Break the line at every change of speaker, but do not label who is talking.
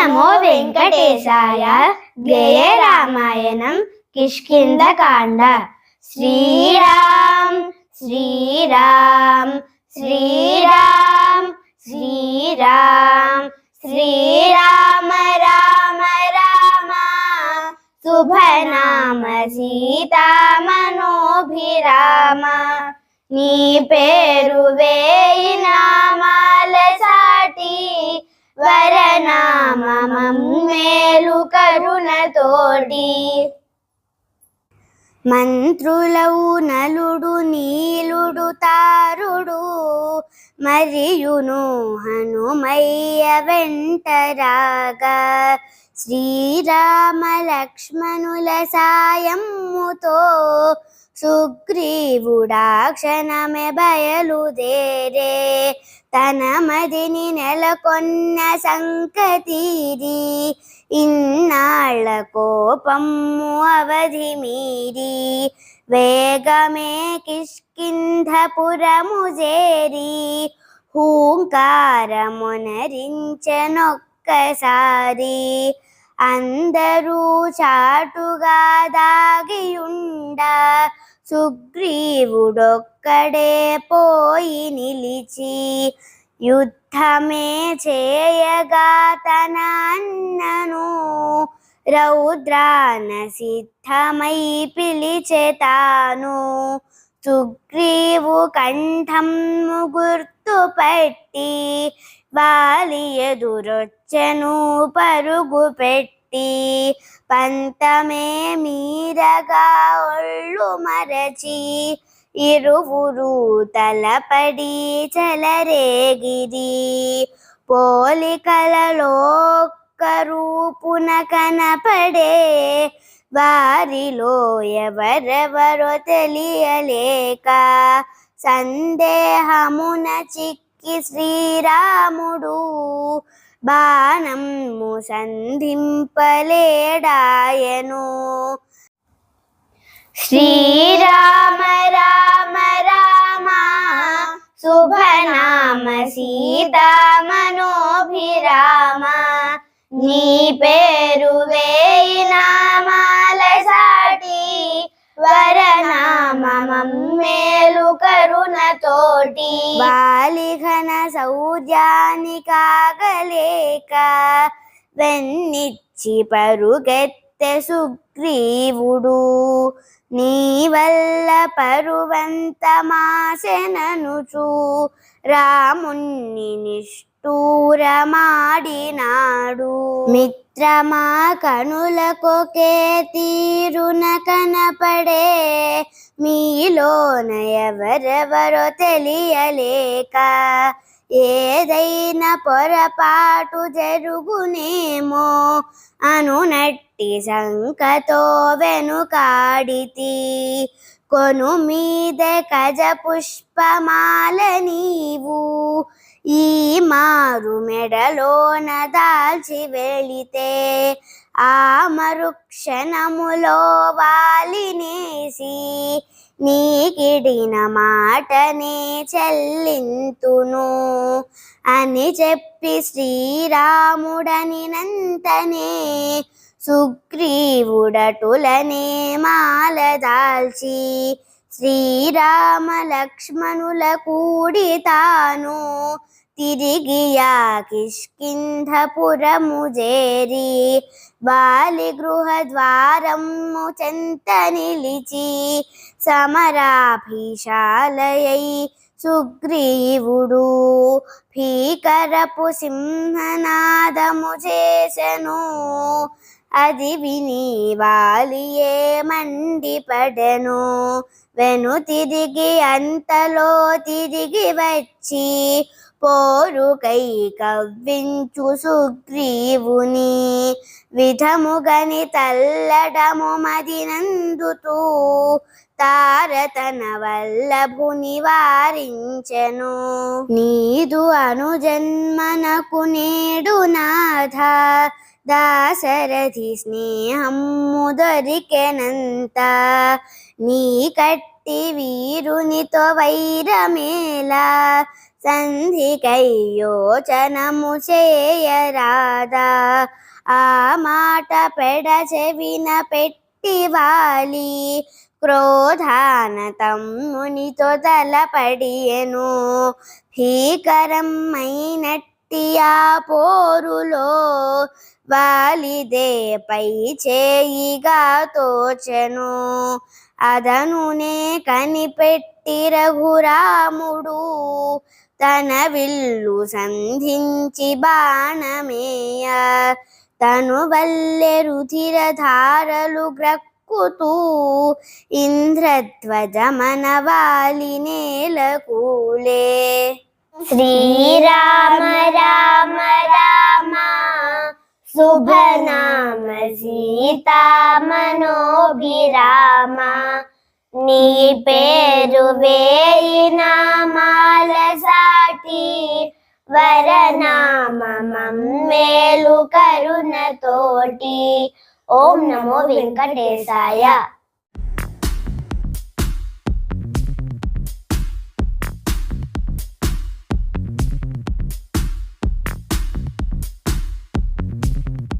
నమో వెంకటేశాయ గేయ రామాయణం కిష్కిందకాండ శ్రీరామ్ శ్రీరామ్ శ్రీరామ్ శ్రీరామ్ శ్రీరామ రామ రామ శుభనామ సీతామనోభిరామ నీ పేరు వేయినా మేలు కరుణతోటి. మంత్రులవు నలుడు నీలుడు తారుడు మరియును హనుమయ్య వెంటరాగా. శ్రీరామ లక్ష్మణుల సాయముతో సుగ్రీవుడాక్షణమే బయలుదేరే తన మదిని నెలకొన్న సంకతీరి ఇన్నాళ్ళ కోపము అవధి మీరి. వేగమే కిష్కింధపురము చేరి హూంకారమునరించనొక్కసారి అందరూ చాటుగా దాగియుండ సుగ్రీవుడొక్కడే పోయి నిలిచి యుద్ధమే చేయగా తన అన్నను రౌద్రాన సిద్ధమై పిలిచెతాను సుగ్రీవు కంఠం గుర్తుపట్టి వాలి ఎదురొచ్చెను పరుగు పెట్టి పంతమే మీరగా ఒళ్ళు మరచి ఇరువురు తలపడి చలరేగిరి. పోలికలలో రూపున కనపడే వారిలో ఎవరెవరో తెలియలేక సందేహమున చిక్కి శ్రీరాముడు బాణము సంధింపలేడాయను శ్రీరామ రామ రామ శుభనామ సీతా మనోభిరామ నీ పేరు వేయినా కరుణతోటి బాలిఘన శౌర్యాని కాగలేక వెన్నిచ్చి పరుగెత్తె సుగ్రీవుడు. నీ వల్ల పరువంతమాసెననుచు రాముణ్ణి నిష్ఠూరమాడినాడు. మిత్రమా కనులకొకే తీరున కనపడే మీలోన ఎవరెవరో తెలియలేక ఏదైనా పొరపాటు జరుగునేమో అనునట్టి శంకతో వెనుకాడితి. కొను మీద కజ పుష్పమాల నీవు. ఈ మారు మెడలోన దాల్చి వెళితే ఆ మరుక్షణములో వాలినేసి నీకిడిన మాటనే చెల్లింతును అని చెప్పి శ్రీరాముడని నంతనే సుగ్రీవుడటులనే మాల దాల్చి శ్రీరామ లక్ష్మణుల కూడి తాను తిరిగి యా కిష్కింధపురము చేరి వాలి గృహ ద్వారము చెంత నిలిచి సమరాభిశాలయై సుగ్రీవుడు భీకరపు సింహనాదము చేసెను. అది విని వాలియే మండిపడెను. వెను తిరిగి అంతలో తిరిగి వచ్చి పోరుకై కవ్వించు సుగ్రీవుని. విధముగని తల్లడము మదినందుతూ తారతన వల్లభుని వారించెను. నీదు అనుజన్మనకు నేడు నాథ దాశరథి స్నేహము దొరికెనంత నీ కట్టి వీరునితో వైరమేలా సంధికై యోచనము చేయరాదా ఆ మాట పెడ చెవిన పెట్టి వాలి. క్రోధాన తమ్మునితో తలపడియను. భీకరమైనట్టి ఆ పోరులో వాలిదేపై చేయిగా తోచెను. అదనునే కనిపెట్టి రఘురాముడు తన విల్లు సంధించి బాణమేయ. తను వల్లె రుధిర ధారలు గ్రక్కుతూ ఇంద్రధ్వజమన వాలి నేలకూలే.
శ్రీరామ రామ రామ. శుభనామ సీతా మనోభిరామ నీ పేరు వేయి నామాల సాటి. వరనామ మమ్మేలు కరుణ తోటి. ఓం నమో వెంకటేశాయ.